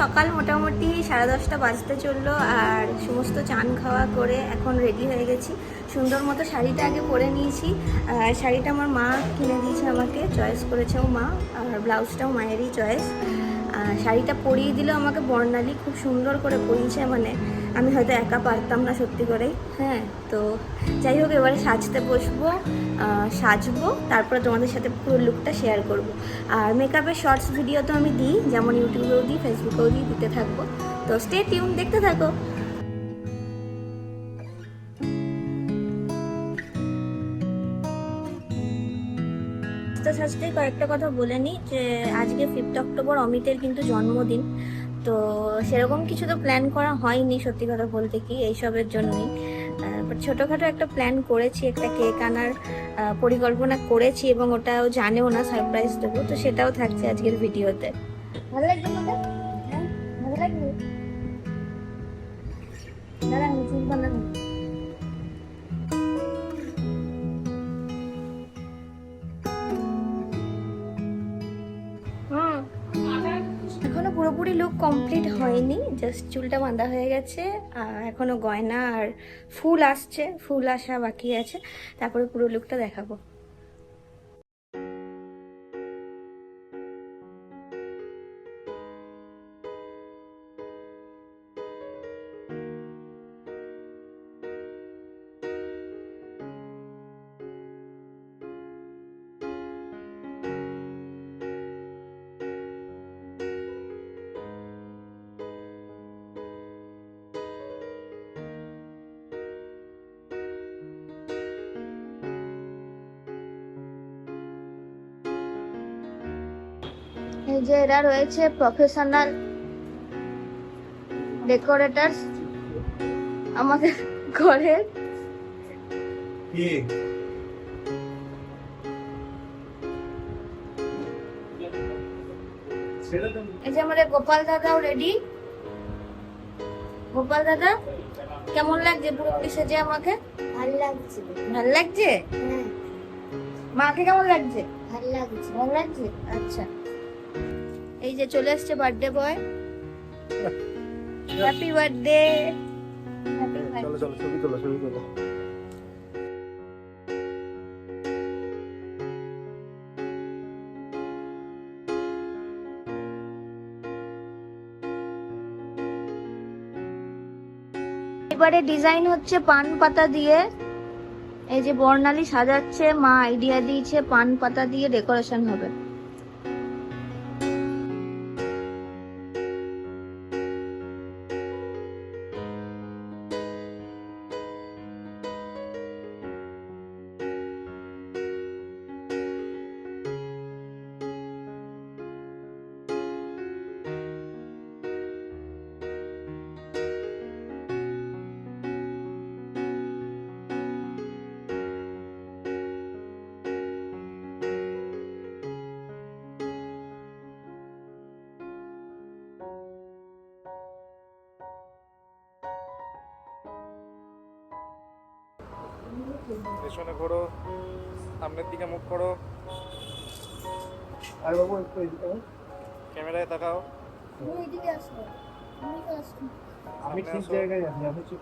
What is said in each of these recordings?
সকাল মোটামুটি সাড়ে দশটা বাজতে চলল আর সমস্ত চান খাওয়া করে এখন রেডি হয়ে গেছি। সুন্দর মতো শাড়িটা আগে পরে নিয়েছি। আর শাড়িটা আমার মা কিনে দিয়েছে আমাকে চয়েস করেছেও মা। আর ব্লাউজটাও মায়েরই চয়েস আর শাড়িটা পরিয়ে দিলেও আমাকে বর্ণালী খুব সুন্দর করে পরিয়েছে মানে আমি হয়তো একা পারতাম না সত্যি করেই। হ্যাঁ তো যাই হোক, এবারে সাজতে বসবো। সাজবো, তারপরে তোমাদের সাথে পুরো লুকটা শেয়ার করব। আর মেকআপের শর্টস ভিডিও তো আমি দিই, যেমন ইউটিউবেও দিই ফেসবুকেও দিই, দিতে থাকব। তো স্টে টিউন দেখতে থাকো। সাজতে কয়েকটা কথা বলে নিই, যে আজকে ফিফথ অক্টোবর অমিতের কিন্তু জন্মদিন। তো সেরকম কিছু তো প্ল্যান করা হয়নি, সত্যি কথা বলতে কি, এইসবের জন্যই। বাট ছোটোখাটো একটা প্ল্যান করেছি, একটা কেক আনার পরিকল্পনা করেছি এবং ওটাও জানেও না সারপ্রাইজ দেবো। তো সেটাও থাকছে আজকের ভিডিওতে। ভালো লাগবে হ্যাঁ ভালো লাগবে পুরোপুরি লুক কমপ্লিট হয়নি জাস্ট চুলটা বাঁধা হয়ে গেছে আর এখনও গয়না আর ফুল আসছে, ফুল আসা বাকি আছে, তারপরে পুরো লুকটা দেখাবো। যে এরা রয়েছে প্রফেশনাল ডেকোরেটার্স আমাদের ঘরের এই যে আমাদের গোপাল দাদাও রেডি গোপাল দাদা কেমন লাগছে পুরোপুরি সেজে আমাকে? ভালো লাগছে। ভালো লাগছে? হ্যাঁ। মাকে কেমন লাগছে? ভালো লাগছে। ভালো লাগছে? আচ্ছা। এই যে চলে আসছে বার্থডে বয় হ্যাপি বার্থডে চলো চলো ছবি তোলো ছবি তোলো। এবারে ডিজাইন হচ্ছে পান পাতা দিয়ে। এই যে বর্ণালী সাজাচ্ছে মা আইডিয়া দিয়েছে পান পাতা দিয়ে ডেকোরেশন হবে। পেছনে ঘোরো সামনের দিকে মুখ করো। আর বাবু একটু এদিকে ক্যামেরায় তাকাও। আমি ঠিক আসো। জায়গায় আছি আমি ঠিক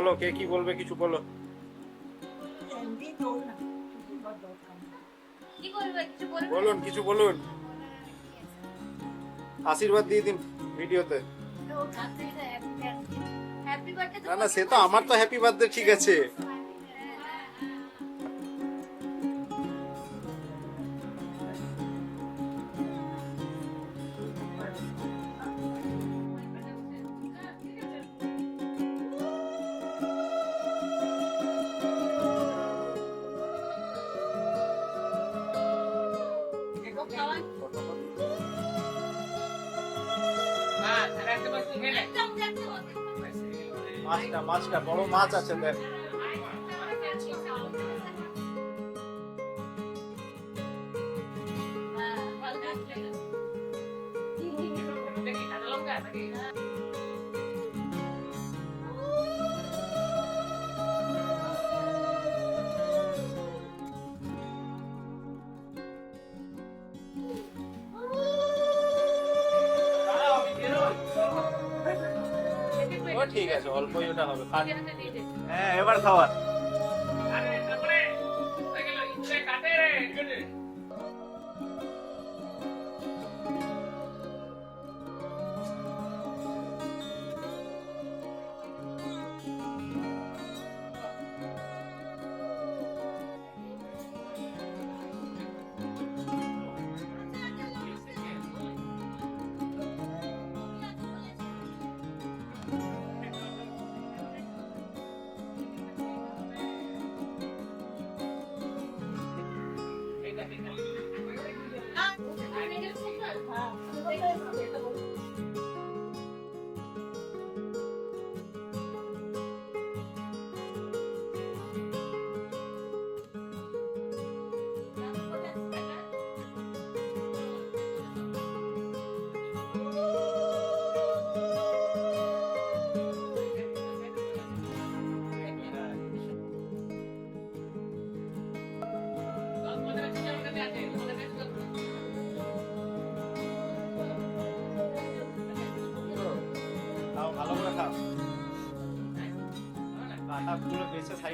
বলো কে কি বলবে কিছু বলো। বলুন কিছু বলুন। আশীর্বাদ দিয়ে দিন ভিডিওতে। হ্যাপি না না সে তো আমার তো হ্যাপি বার্থডে ঠিক আছে। মাছটা মাছটা বড় মাছ আছে দেখ। ঠিক আছে অল্পই ওটা হবে। হ্যাঁ এবার খাওয়ার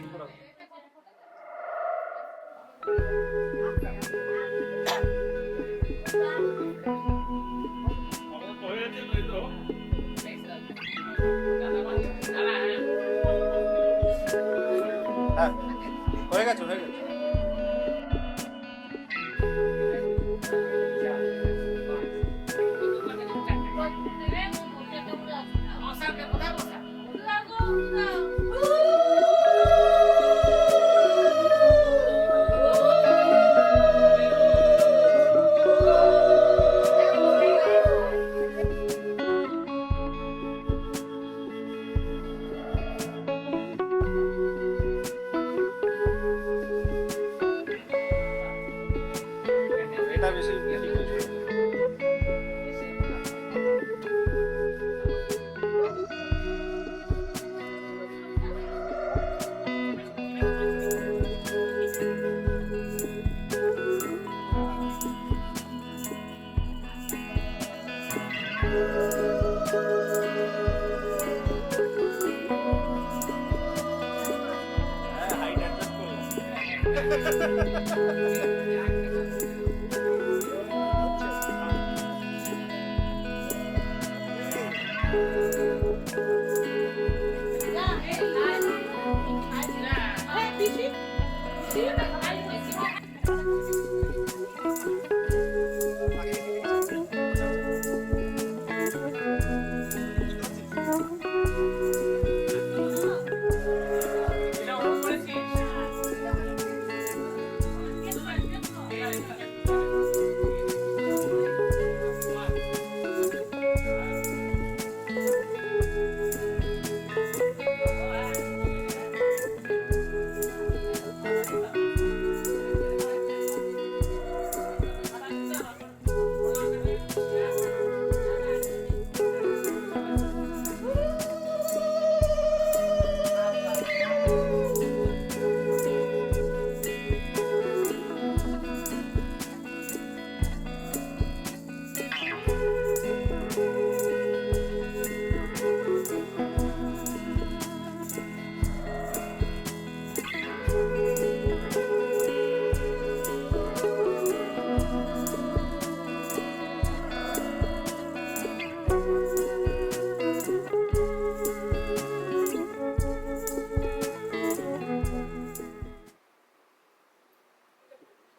পুরো বেছে সাইড করে এটা বেশি ঠিক হয়েছে হ্যাঁ হাইট অ্যাডজাস্ট করলাম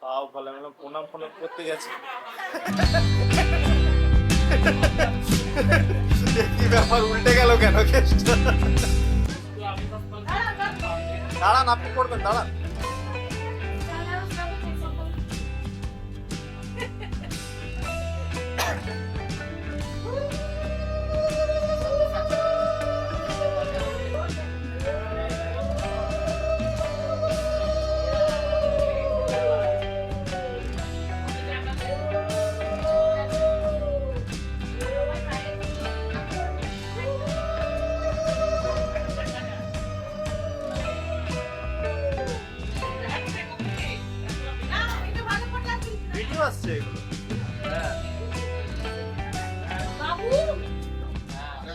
তাও ভালো আমি প্রণাম ফোনাম করতে গেছি। কি ব্যাপার উল্টে গেল কেন কেসটা দাঁড়ান আপনি করবেন দাঁড়ান। হচ্ছে এগুলো হ্যাঁ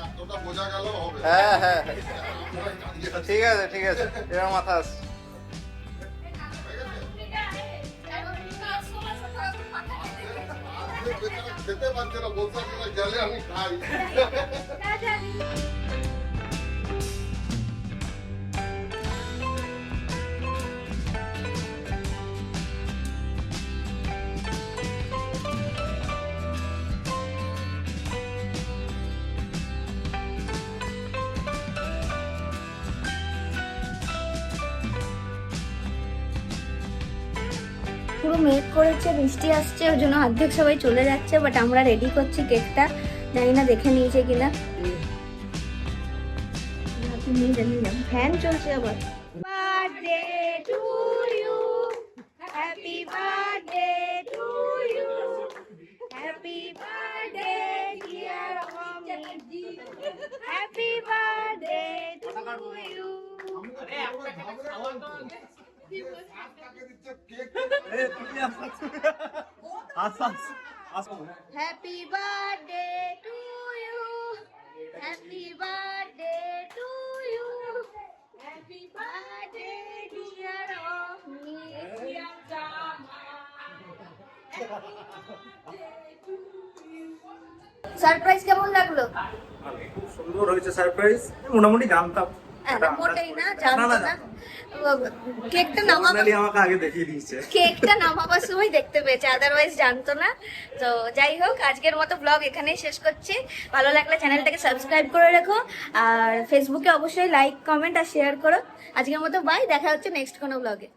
এতটা বোঝা গেল হবে হ্যাঁ হ্যাঁ। ঠিক আছে ঠিক আছে। এবার মাথা আসছে। খেতে পারছে না বলতে গেলে আমি খাই। মেঘ করেছে বৃষ্টি আসছে, ওই জন্য অর্ধেক সবাই চলে যাচ্ছে বাট আমরা রেডি করছি কেকটা জানি না, দেখে নিয়েছে কিনা। ফ্যান চলছে আবার। Birthday to you happy birthday to you happy happy. Surprise কেমন লাগল? খুব সুন্দর হয়েছে সারপ্রাইজ মোটামুটি জানতাম। হ্যাঁ, মোটেই না জানতো না, না কেকটা নামাবার আমাকে আগে দেখিয়ে দিয়েছে। কেকটা নামাবার সময় দেখতে পেয়েছে আদারওয়াইজ জানতো না। তো যাই হোক আজকের মতো ব্লগ এখানেই শেষ করছি। ভালো লাগলে চ্যানেলটাকে সাবস্ক্রাইব করে রাখো। আর ফেসবুকে অবশ্যই লাইক কমেন্ট আর শেয়ার করো। আজকের মতো বাই দেখা হচ্ছে নেক্সট কোনো ব্লগে